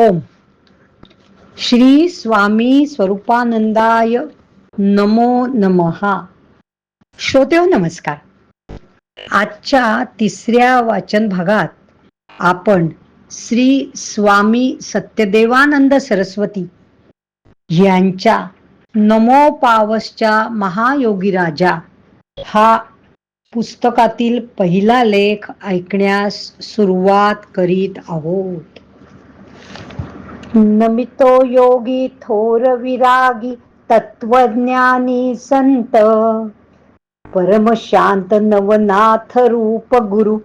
ओम। श्री स्वामी स्वरूपानंदाय नमो नमहा श्रोतेव नमस्कार। आजच्या तिसऱ्या वाचन भागात आपण श्री स्वामी सत्यदेवानंद सरस्वती यांच्या नमो पावसच्या महायोगी राजा हा पुस्तकातील पहिला लेख ऐकण्यास सुरुवात करीत आहोत. नमितो योगी थोर विरागी तत्वज्ञानी संत. परमशांत नवनाथ रूप गुरु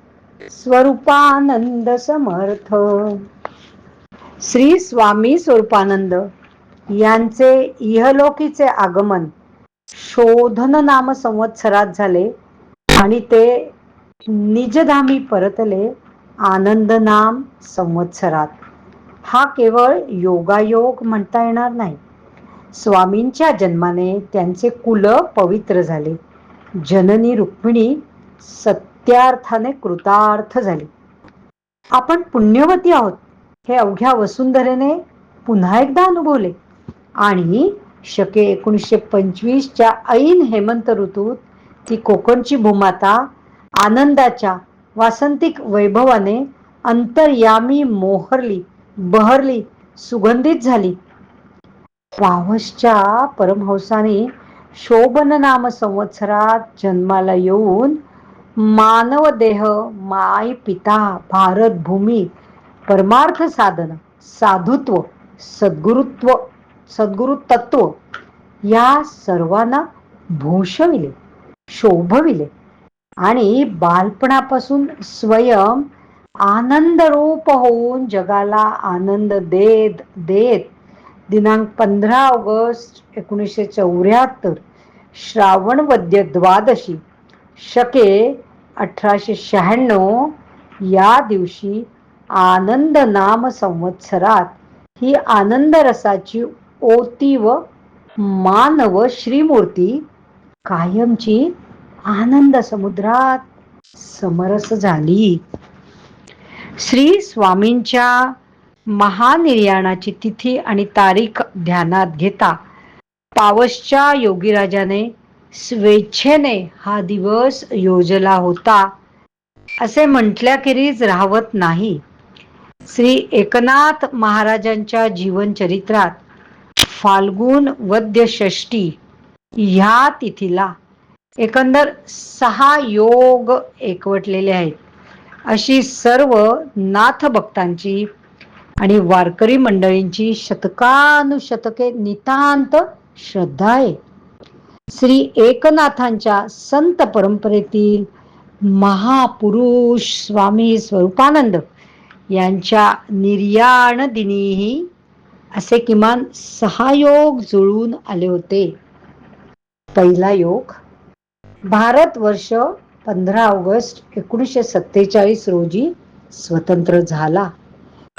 स्वरूपानंद समर्थ. श्री स्वामी स्वरूपानंद यांचे इहलोकीचे आगमन शोधन नाम संवत्सरात झाले आणि ते निजधामी परतले आनंद नाम संवत्सरात. हा केवळ योगायोग म्हणता येणार नाही. स्वामींच्या जन्माने त्यांचे कुल पवित्र झाले. जननी रुक्मिणी सत्यार्थाने कृतार्थ झाली. आपण पुण्यवती आहोत. हे अवघ्या वसुंधरेने पुन्हा एकदा अनुभवले. आणि शके एकोणीसशे पंचवीसच्या ऐन हेमंत ऋतूत ती कोकणची भूमाता आनंदाच्या वासंतिक वैभवाने अंतर्यामी मोहरली. बहरली सुगंधित झाली. पावसच्या परमहंसाने शोभन नाम संवत्सरात जन्माला येऊन मानव देह माय पिता भारत भूमी परमार्थ साधन साधुत्व सद्गुरुत्व सद्गुरु तत्व या सर्वांना भूषविले शोभविले आणि बालपणापासून स्वयं आनंद रूप होऊन जगाला आनंद देत देत. दिनांक पंधरा ऑगस्ट एकोणीसशे चौऱ्याहत्तर श्रावण वद्य द्वादशी शके अठराशे शहाण्णव या दिवशी आनंद नाम संवत्सरात ही आनंद रसाची ओती व मानव श्रीमूर्ती कायमची आनंद समुद्रात समरस झाली. श्री स्वामींच्या महानिर्याणाची तिथी आणि तारीख ध्यानात घेता पावसच्या योगीराजाने स्वेच्छेने हा दिवस योजला होता असे म्हटल्याखेरीज राहवत नाही. श्री एकनाथ महाराजांच्या जीवनचरित्रात फाल्गुन वद्य षष्टी ह्या तिथीला एकंदर सहा योग एकवटलेले आहेत. अशी सर्व नाथ भक्तांची आणि वारकरी मंडळींची शतकानुशतके नितांत श्रद्धा आहे. श्री एकनाथांच्या संत परंपरेतील महापुरुष स्वामी स्वरूपानंद यांच्या निर्याण दिनीही असे किमान सहा योग जुळून आले होते. पहिला योग भारत वर्ष पंधरा ऑगस्ट एकोणीसशे सत्तेचाळीस रोजी स्वतंत्र झाला.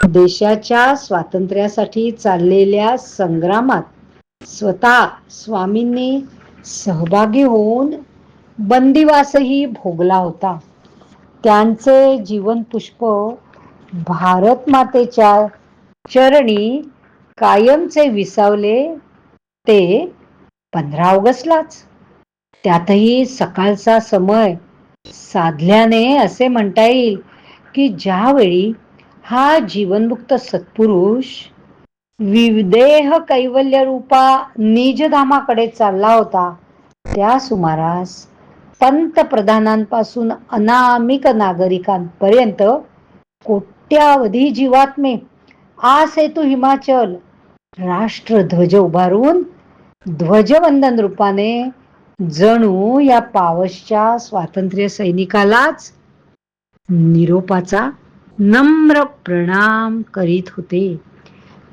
देशाच्या स्वातंत्र्यासाठी चाललेल्या संग्रामात स्वतः स्वामींनी सहभागी होऊन बंदिवासही भोगला होता. त्यांचे जीवनपुष्प भारत मातेच्या चरणी कायमचे विसावले ते पंधरा ऑगस्टलाच. त्यातही सकाळचा समय साधल्याने असे म्हणता येईल की ज्यावेळी हा जीवनमुक्त सत्पुरुष विदेह कैवल्य रूपा निजधामाकडे चालला होता त्या सुमारास पंतप्रधानांपासून अनामिक नागरिकांपर्यंत कोट्यावधी जीवात्मे आसेतू हिमाचल राष्ट्रध्वज उभारून ध्वजवंदन रूपाने जणू या पावसच्या स्वातंत्र्य सैनिकालाच निरोपाचा नम्र प्रणाम करीत होते.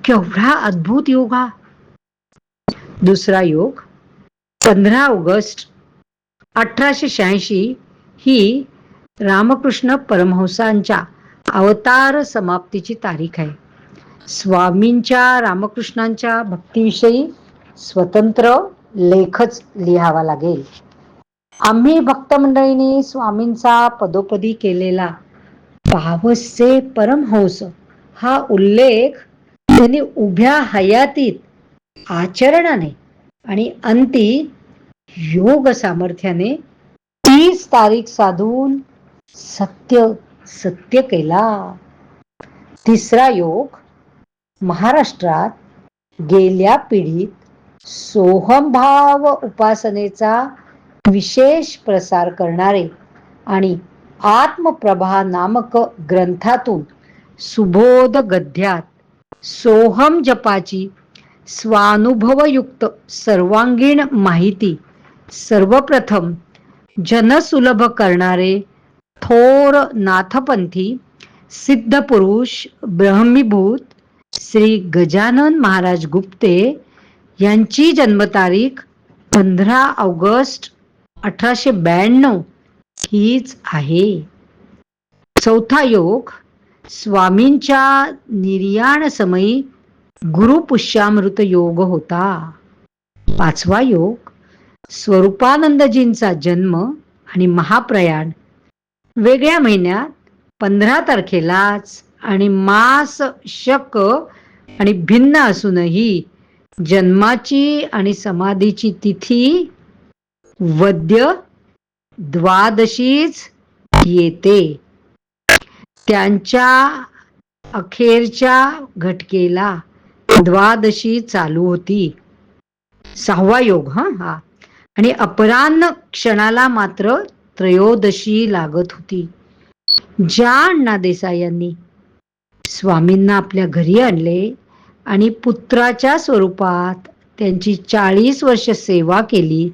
केवढा अद्भुत योगा दुसरा योग पंधरा ऑगस्ट अठराशे शहाऐंशी ही रामकृष्ण परमहंसांच्या अवतार समाप्तीची तारीख आहे. स्वामींच्या रामकृष्णांच्या भक्तीविषयी स्वतंत्र लेखच लिहावा लागेल. आम्ही भक्त मंडळींनी स्वामींचा पदोपदी केलेला पावसचे परमहंस हा उल्लेख त्यांनी उभ्या हयातीत आचरणाने आणि अंती योग सामर्थ्याने तीस तारीख साधून सत्य सत्य केला. तिसरा योग महाराष्ट्रात गेल्या पिढीत सोहमभाव उपासनेचा विशेष प्रसार करणारे आणि आत्मप्रभा नामक ग्रंथातून सुबोध गद्यात सोहम जपाची स्वानुभवयुक्त सर्वांगीण माहिती सर्वप्रथम जनसुलभ करणारे थोर नाथपंथी सिद्ध पुरुष ब्रह्मीभूत श्री गजानन महाराज गुप्ते यांची जन्मतारीख पंधरा ऑगस्ट अठराशे ब्याण्णव हीच आहे. चौथा योग स्वामींच्या निर्याण समयी गुरुपुष्यामृत योग होता. पाचवा योग स्वरूपानंदजींचा जन्म आणि महाप्रयाण. वेगळ्या महिन्यात पंधरा तारखेलाच आणि मास शक आणि भिन्न असूनही जन्माची आणि समाधीची तिथी वद्य द्वादशीच येते. त्यांच्या अखेरच्या घटकेला द्वादशी चालू होती. सहावा योग हा हा. आणि अपरान्न क्षणाला मात्र त्रयोदशी लागत होती. ज्या अण्णा देसाई यांनी स्वामींना आपल्या घरी आणले आणि पुत्राच्या स्वरूपात त्यांची चाळीस वर्ष सेवा केली.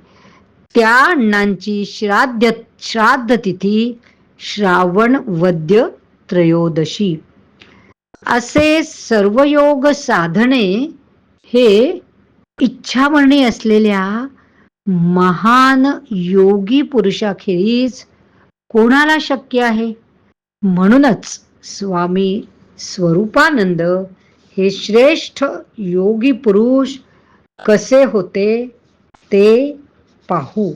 त्या अण्णांची श्राद्ध श्राद्ध तिथी श्रावण वद्य त्रयोदशी. असे सर्व योग साधणे हे इच्छामरणी असलेल्या महान योगी पुरुषाखेरीज कोणाला शक्य आहे? म्हणूनच स्वामी स्वरूपानंद हे श्रेष्ठ योगी पुरुष कसे होते ते पाहू.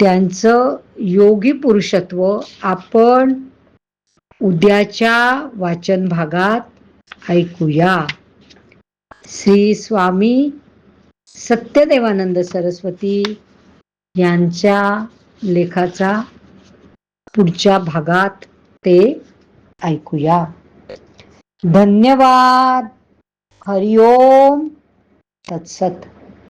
त्यांचं योगी पुरुषत्व आपण उद्याच्या वाचन भागात ऐकूया. श्री स्वामी सत्यदेवानंद सरस्वती यांच्या लेखाचा पुढच्या भागात ते ऐकूया. धन्यवाद. हरिओम तत्सत.